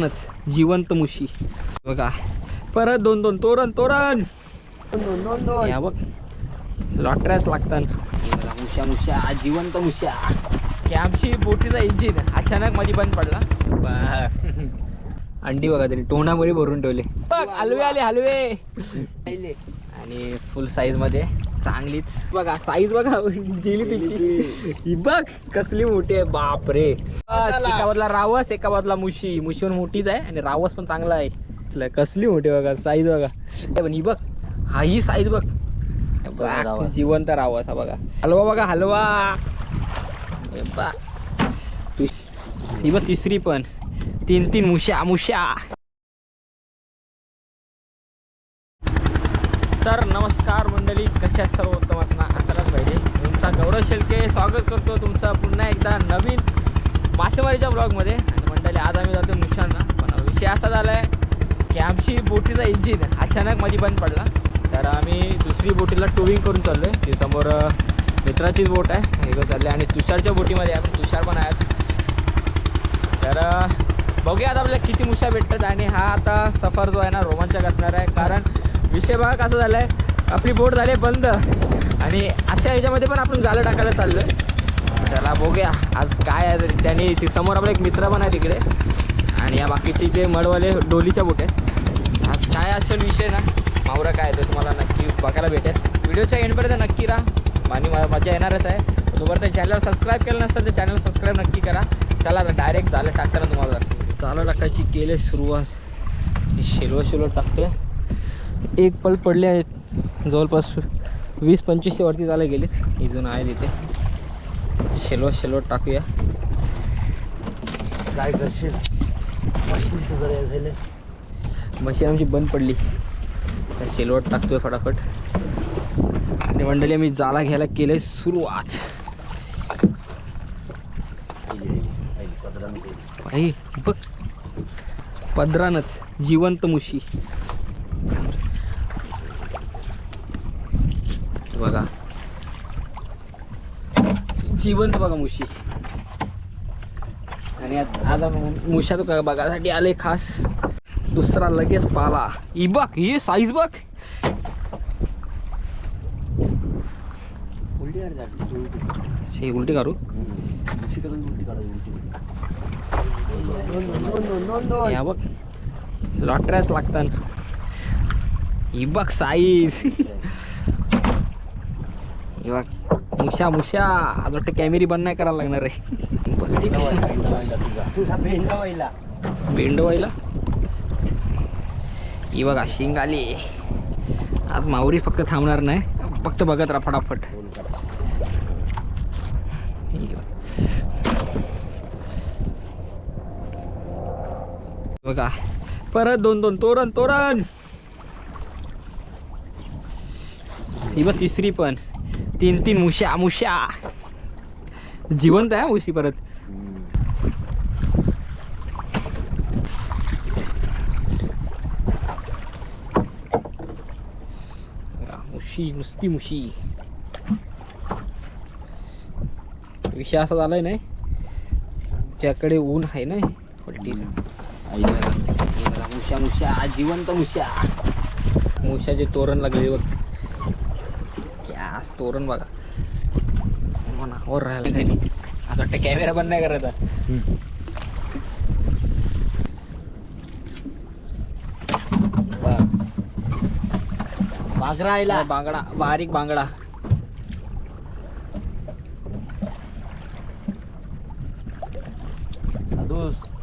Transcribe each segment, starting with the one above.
जिवंत मुशी. बघा. परत दोन दोन. तोरण तोरण. दोन दोन दोन या बघ. लॉटऱ्याच लागतात. मुश्या मुश्या जिवंत मुश्या कॅम्पची बोटीचा इंजिन अचानक मध्ये बंद पडला. अंडी बघा त्यांनी तोंडामध्ये भरून ठेवले. बघ हलवे आले हलवे. आणि फुल साईजमध्ये. चांगलीच. बघा साईज बघा गेली तिची. ही बघ कसली मोठी आहे बाप रे एका बाजूला रावस एका बाजूला मुशी. मुशी पण मोठीच आहे आणि रावस पण चांगला आहे. कसली मोठी आहे बघा साईज बघा. पण ही बघ हा ही साईज बघ. जिवंत रावस हा बघा. हलवा बघा हलवा. हे बा. ही बघ तिसरी पण. तीन तीन मुश्या मुश्या. तर नमस्कार मंडळी कशा आहेत सर्व? उत्तम असणार असायलाच पाहिजे. तुमचा गौरव शेळके स्वागत करतो तुमचा पुन्हा एकदा नवीन मासेमारीच्या ब्लॉगमध्ये. आणि मंडळी आज आम्ही जातो मुशांना पण विषय असा झाला आहे की आमची बोटीचा इंजिन अचानक मध्ये बंद पडला. तर आम्ही दुसरी बोटीला टोविंग करून चाललो आहे ती समोर मित्राचीच बोट आहे. हे घेऊन आणि तुषारच्या बोटीमध्ये आहे तुषार पण आहे तर बघूया आता आपल्याला किती मुशा भेटतात. आणि हा आता सफर जो आहे ना रोमांचक असणार आहे. कारण विषय बघा कसा झाला आहे आपली बोट झाली बंद. आणि अशा ह्याच्यामध्ये पण आपण जाळं टाकायला चाललो आहे त्याला बघूया आज काय आहे तरी. त्यांनी ती समोर आपला एक मित्र पण आहे तिकडे. आणि या बाकीचे जे मडवाले डोलीच्या बोट आहेत. आज काय असेल विषय ना? मावरा काय आहे ते तुम्हाला नक्की बघायला भेटेल. व्हिडिओच्या एंडपर्यंत नक्की राहा. आणि मला मजा येणारच आहे. तोपर्यंत चॅनल सबस्क्राईब केलं नसतं तर चॅनल सबस्क्राईब नक्की करा. चला डायरेक्ट झालं टाकताना तुम्हाला झालं चालू टाकायची केले सुरुवात. शेलव शेलव टाकतोय. एक पल पडले आहेत. जवळपास वीस पंचवीसच्या वरती झाले गेलेत. इजून आहे तिथे शेलवत शेलवत टाकूया. काय करशील? झालं. मशीन आमची बंद पडली. शेलवट टाकतोय फटाफट. आणि मंडळी आम्ही जाला घ्यायला केलंय सुरुवात. आई बघ. पदरानच. जिवंत मुशी. बघा. जिवंत बघा मुशी. आणि आज मुशा तो बघायसाठी आले खास. दुसरा लगेच पाला. ही बघ ही साईज बघ. उलटी काढ उलटी. या बघ. लॉटऱ्याच लागतात ही बघ साईज ही मुशा मुशा आज वाटतं कॅमेरी बंद नाही करायला लागणार आहे बघ व्हायला, व्हायला ही बघा शिंग आली आज मावरी फक्त थांबणार नाही फक्त बघत राहा फटाफट बघा परत दोन दोन तोरण तोरण ही बघ तिसरी पण तीन तीन मुश्या मुश्या जिवंत आहे मुशी परत. मुशी नुसती मुशी. विषय असा झालाय नाही. ज्याकडे ऊन आहे ना बघा, मुश्या मुश्या जिवंत मुश्या मुश्याचे तोरण लागले बघ. गॅस तोरण बघा. मनावर राहिलं काही नाही. असं वाटतं कॅमेरा बंद नाही करायचा. बागरा आयला हा, बांगडा बारीक बांगडा.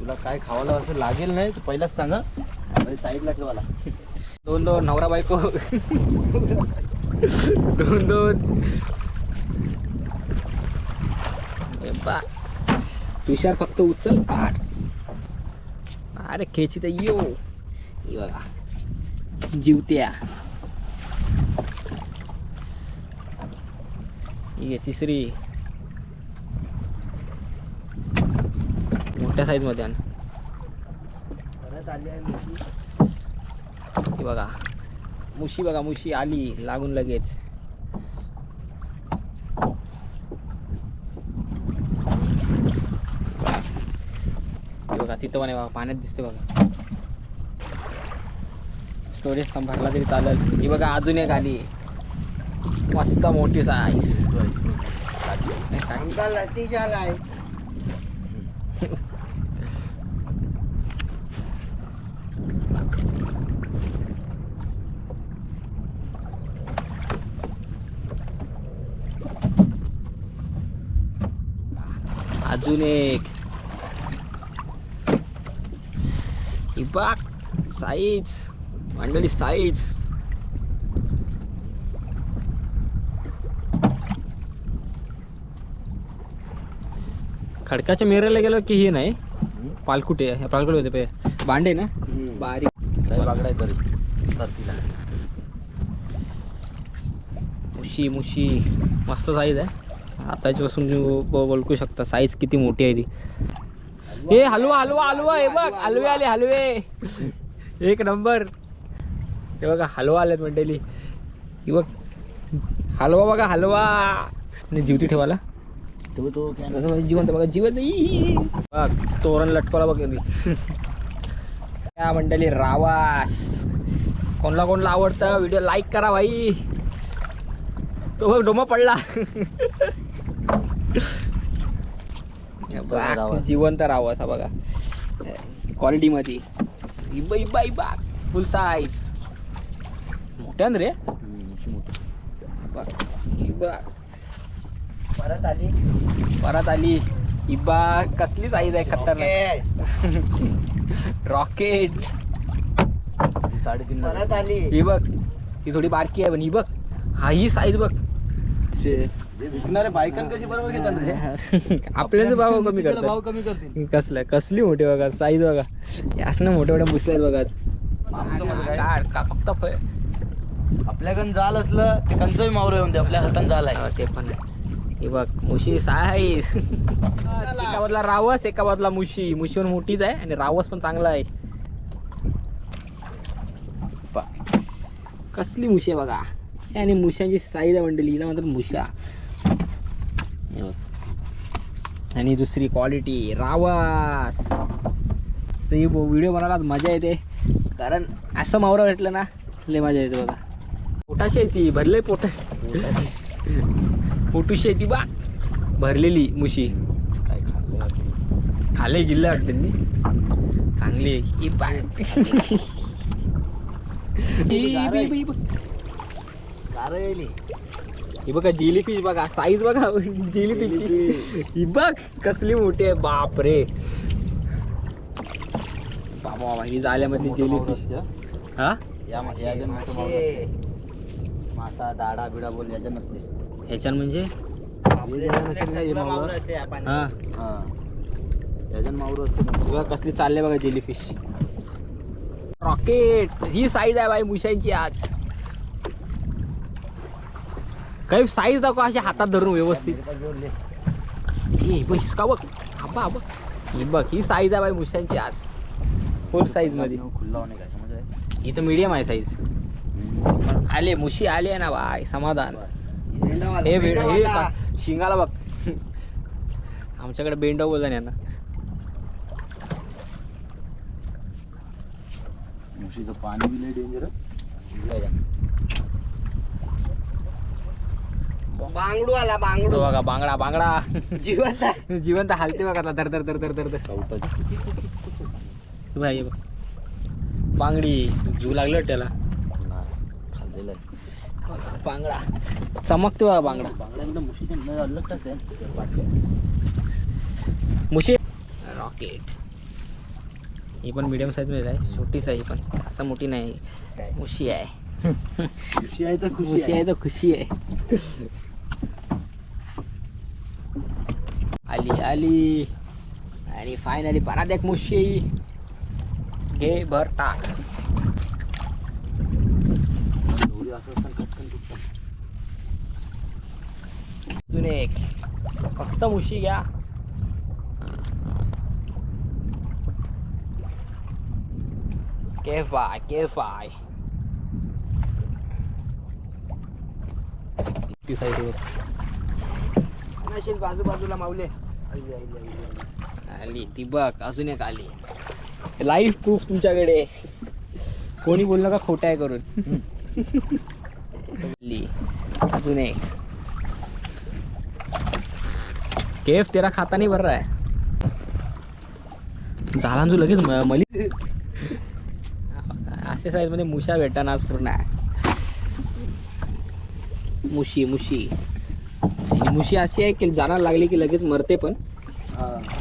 तुला काय खावायला असं लागेल नाही तू पहिलाच सांगा साईडला ठेवाला दोन दोन नवरा बायको दोन दोन तुषार फक्त उचल काढ. अरे खेची तर यो ही बघा. जीवत्या. घे तिसरी. मोठ्या साईजमध्ये बघा. मुशी बघा मुशी आली लागून लगेच. बघा ती इथं पण आहे बघा पाण्यात दिसते बघा. स्टोरेज भरला तरी चालेल. ही बघा अजून एक आली. मस्त मोठी साईज आमचा लती झालाय अजून एक. बघ साईज मंडळी साईज खडकाच्या मेरेला गेलो की हे नाही? पालकुटे पालकुटे होते पे भांडे ना? बारीक. बागडा आहे तरी. धरतीला. मुशी मुशी. मस्त साईज आहे. आताच्यापासून ओळखू शकता. साईज किती मोठी आहे ती. हे हलवा हलवा हलवा हे बघ. हलवे आले हलवे. एक नंबर. हे बघा हलवा आलेत मंडळी. हे बघ. हलवा बघा हलवा. आणि जीवती ठेवायला. तो बघा, जिवंत बघा जिवंत. बघ तोरण लटकवला बघ कधी या मंडळी रावास. कोणला कोणला आवडतं? व्हिडिओ लाईक करा भाई. तो बघ डोमा पडला. रावास. जिवंत रावास हा बघा. क्वालिटी मध्ये. इबा इबा इबा फुल साईज मोठ्यान रे? बघ, इबा परत आली. परत आली. इबा कसली साईज आहे? खतरनाक. रॉकेट साडेतीन परत आली. ही बघ. ती थोडी बारकी आहे पण ही बघ. हा ही साईज बघ. विकणारे बायकां कशी बरोबर घेतात रे आपल्याच भाव कमी त्याला भाव करतात कमी करतील. कसलं कसली मोठी बघा साईज बघा. यासनं मोठ्या मोठ्या मुसल्या बघा आज. काय? का फक्त आपल्याकडे जाल असलं ते कंचही मावरं येऊन दे आपल्या हातात जाल हा, आहे ते पण आहे. ही बघ मुशी साईज एका बाजूला रावस एका बाजूला मुशी. मुशी पण मोठीच आहे आणि रावस पण चांगला आहे. कसली मुशी आहे बघा. आणि मुशांची साईज आहे मंडळी हिला म्हणतात मुशा. हे. आणि दुसरी क्वालिटी रावस. तर ही व्हिडिओ बनवायला मजा येते. कारण असं मावरा भेटलं ना लय मजा येते बघा. पोटाशी आहे ती भरले पोट पोटूशी आहे ती बा. भरलेली मुशी. काय खाल्लं खाले गिल्ला वाटते नी चांगली आहे. बाय. ही बघ, जेली फिश बघा साईज बघा जेली फिशची ही बघ कसली मोठी आहे बाप रे बाबा बाबा ही जाल्यामधली जेली फिश हा. मासा दाडा बिडा बोल याच्या नसते. ह्याच्यान म्हणजे? हा हा याच्यान मावरं असते बघा कसली चालले बघा जेली फिश रॉकेट ही साईज आहे बाई मुशांची आज. काही साईज दाखव अशी हातात धरून व्यवस्थित. ही बघ हिसका बघ. आबा आबा ही बघ ही साईज आहे बाई मुशांची आज. फुल साईजमध्ये. खुल्ला ही तर मीडियम आहे साईज आले मुशी आली ना बाय समाधान. हे हे शिंगाला बघ. आमच्याकडे बेंडो बोलता यांना मुशीचं पाणी बी डेंजर बांगडू आला तो बघा बांगडा बांगडा. जिवंत जिवंत हालते बघा आता. दर दर दर दर दर दर हे बघ, हे बघ. बांगडी जीव लागलं त्याला खाल्लेलं बांगडा. चमकते बघा बांगडा. बांगडा एकदम मुशी. रॉकेट. ही पण मिडियम साईजमध्ये आहे. छोटीच आहे ही पण. जास्त मोठी नाही. मुशी आहे. खुशी आहे तर खुशी आहे तर खुशी आहे. आली आली. आणि फायनली परत एक मुशी. घे भर टाक. असं अजून एक. फक्त मुशी घ्या. केफ बाय केफ बाय ती बाजूबाजूला मावले आली, ती बघ अजून एक आली. लाईव्ह प्रूफ तुमच्याकडे. कोणी बोललं का खोटं आहे करून? ली. अजून एक. केफ तेरा खाता नाही बरं आहे. झाला जो लगेच मली असे साईजमध्ये मुशा भेटताना आज पूर्ण. आहे मुशी मुशी. आणि मुशी अशी आहे की जाणार लागली की लगेच मरते पण.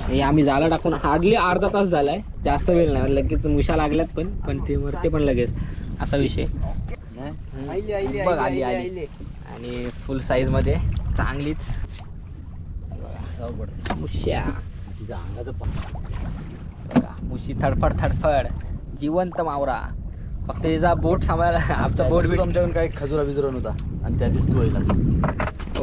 हे. आम्ही जाला टाकून हार्डली अर्धा तास झालाय. जास्त वेळ नाही लगेच मुशा लागल्यात पण पण ते मरते पण लगेच. असा विषय. बघ, आली, आली. आणि फुल साईजमध्ये चांगलीच. मुश्या. तिचा अंगाचं बघा मुशी थडफड थडफड. जिवंत मावरा. फक्त तिचा बोट सांभाळायला आमचा बोट बीट आमच्याकडून काही खजुरा बिजुरा नव्हता. आणि त्या तोयला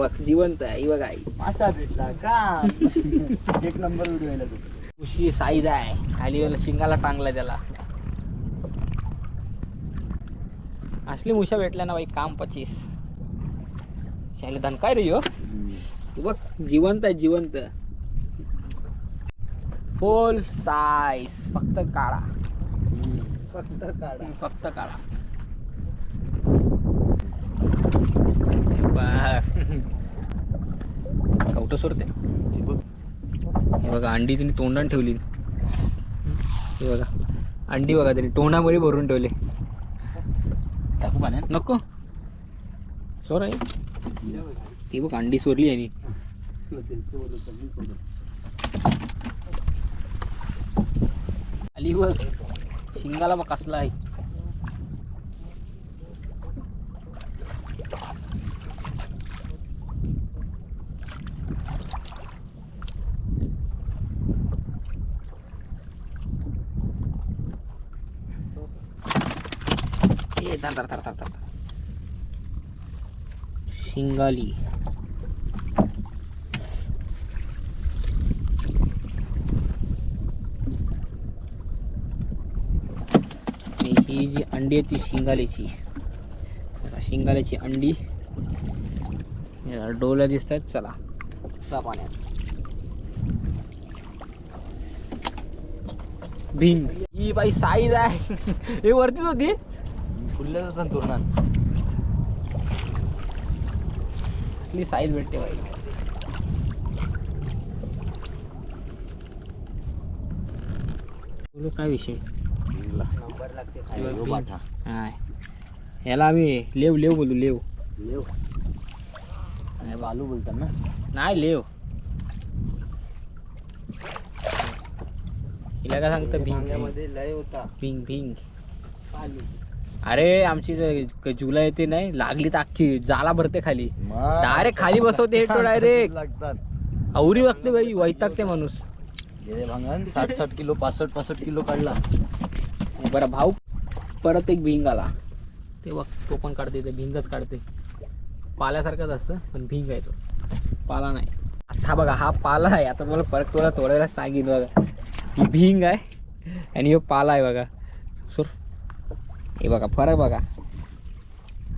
बघ जिवंत आहे ही बघा आई मासा भेटला का? एक नंबर व्हिडिओ आहे तू. मुशी साईज आहे. खाली वाला शिंगाला टांगला त्याला. असली मुशा भेटल्या ना बाई काम पचीस. शाले धन काय रे यो? तू बघ जिवंत आहे जिवंत. फुल साईज फक्त काळा. फक्त काढा फक्त काळा. हे कवटं सोडते? हे बघा अंडी तिने तोंडाने ठेवली. हे बघा अंडी बघा तिने तोंडामध्ये भरून ठेवले. टाकू पाण्यात नको. सोर आहे ती बघ अंडी सोडली आहे आली बघ. शिंगाला मग कसला आहे. धर धर धर धर धर शिंगाली. आणि ही जी अंडी आहे ती शिंगाल्याची शिंगाल्याची अंडी. डोल्या दिसत आहेत चला. चला पाण्यात. भिंग. ही बाई साईज आहे. हे वरतीच होती? फुलल्याच असतात तोरणात कसली साईज भेटते बाई. बोलो काय विषय? नंबर लागते खायला. खायला. बाठा. हाय. ह्याला आम्ही लेव लेव बोलू लेव. लेव. आणि बालू बोलतात ना. नाही लेव. हिला काय सांगतं? भिंग भांग्यामध्ये लय होता. भिंग भिंग पाणी अरे आमची जुलै येते नाही लागली तर अख्खी जाला भरते खाली. Direct खाली बसवते हे तो direct. लागतात. आवरी बघते बाई वैतागते माणूस. भांगण साठ साठ किलो पासष्ट पासष्ट किलो काढला. बरं भाऊ परत एक भिंग आला. ते बघ तो पण काढते ते भिंगच काढते. पाल्यासारखाच असतं पण भिंग आहे तो. पाला नाही. आता बघा हा पाला आहे. आता तुम्हाला परत तुला तोडायला सांगेन बघा. ही भिंग आहे आणि हे पाला आहे बघा. सुर हे बघा फरक बघा.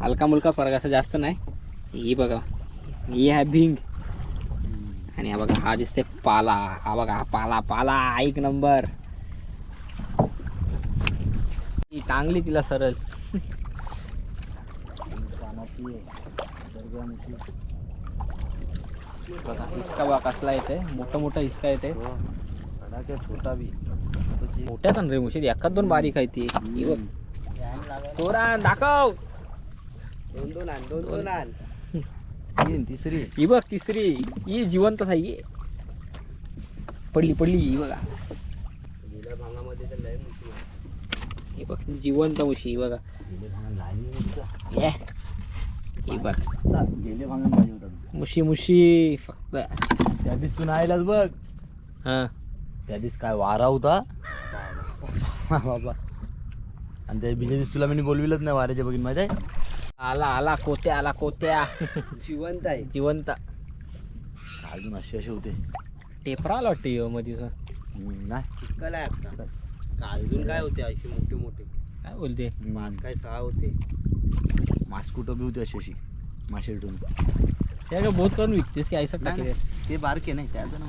हलका मुलका फरक असं जास्त नाही. ही बघा. ही आहे भिंग. आणि हा बघा हा दिसते पाला. हा बघा हा पाला पाला. एक नंबर. ती टांगली तिला सरळ. बघा हिसका बघा कसला येते मोठा मोठा हिसका येते छोटा बी मोठ्याच रे मुशी एखाद दोन बारीक आहे ती. ही बघ. दाखव. दोन दोन आण दोन दोन आण. तीन तिसरी. ही बघ तिसरी. ही जिवंत आहे ही. पडली पडली ही बघा. गेल्या भांगामध्ये तर लय मोठी आहे. ही बघ जिवंत मुशी ही बघा. लहान. ये. ही बघ. गेले भांगण पाहिजे होता मुशी मुशी फक्त. त्या दिवस तू नाहीलाच बघ. हा. त्या दिवस काय वारा होता? बाबा आणि त्या दिवस तुला मी बोलविलंच नाही वाऱ्याच्या बघीन आहे? आला आला कोत्या आला कोत्या. जिवंत आहे. जिवंत. अजून असे असे होते. टेपरा आला वाटतं यो मधीच नाही. चिकल आहे आता. काळजून काय होते अशी मोठे मोठे? काय बोलते? मास. काय सहा होते. मास कुठं बी होते अशी अशी. माशे ठेवून त्या काय बोध करून विकतेस की नाही, टाकेल? ते बारके नाही त्याचं ना